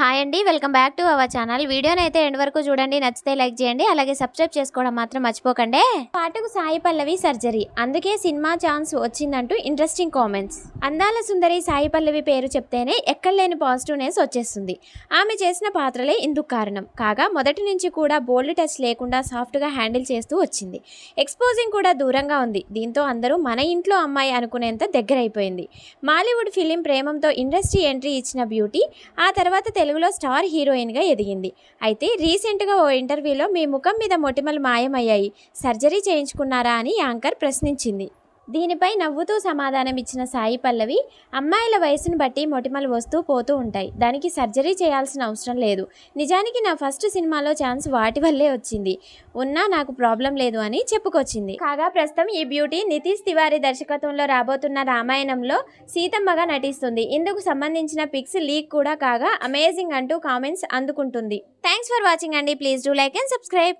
Hi అండి welcome back to our channel. వీడియోని అయితే ఎండ్ వరకు చూడండి నచ్చితే లైక్ చేయండి అలాగే సబ్స్క్రైబ్ చేసుకోవడం మాత్రం మర్చిపోకండి. పాటకు సాయి పల్లవి సర్జరీ. అందుకే సినిమా ఛాన్స్ వచ్చిందంటూ ఇంట్రెస్టింగ్ కామెంట్స్. అందాల సుందరి సాయి పల్లవి పేరు చెప్తేనే ఎక్కడలేని పాజిటివ్నెస్ వచ్చేస్తుంది. ఆమె చేసిన పాత్రలే ఇందుకు కారణం. కాగా మొదటి నుంచి కూడా బోల్డ్ టచ్ లేకుండా సాఫ్ట్గా హ్యాండిల్ చేస్తూ వచ్చింది. ఎక్స్పోజింగ్ కూడా దూరంగా ఉంది. దీంతో అందరూ మన ఇంట్లో అమ్మాయి అనుకునేంత దగ్గరైపోయింది. మాలీవుడ్ ఫిలిం ప్రేమంతో ఇండస్ట్రీ ఎంట్రీ ఇచ్చిన బ్యూటీ ఆ తర్వాత తెలుగులో స్టార్ హీరోయిన్గా ఎదిగింది. అయితే రీసెంట్గా ఓ ఇంటర్వ్యూలో మీ ముఖం మీద మొటిమలు మాయమయ్యాయి. సర్జరీ చేయించుకున్నారా అని యాంకర్ ప్రశ్నించింది. దీనిపై నవ్వుతూ సమాధానం ఇచ్చిన సాయి పల్లవి అమ్మాయిల వయసును బట్టి మొటిమలు వస్తూ పోతూ ఉంటాయి. దానికి సర్జరీ చేయాల్సిన అవసరం లేదు. నిజానికి నా ఫస్ట్ సినిమాలో ఛాన్స్ వాటి వల్లే వచ్చింది. ఉన్నా నాకు ప్రాబ్లం లేదు అని చెప్పుకొచ్చింది. కాగా ప్రస్తుతం ఈ బ్యూటీ నితీష్ తివారీ దర్శకత్వంలో రాబోతున్న రామాయణంలో సీతమ్మగా నటిస్తుంది. ఇందుకు సంబంధించిన పిక్స్ లీక్ కూడా కాగా అమేజింగ్ అంటూ కామెంట్స్ అందుకుంటుంది. థ్యాంక్స్ ఫర్ వాచింగ్ అండి. Please do like and subscribe.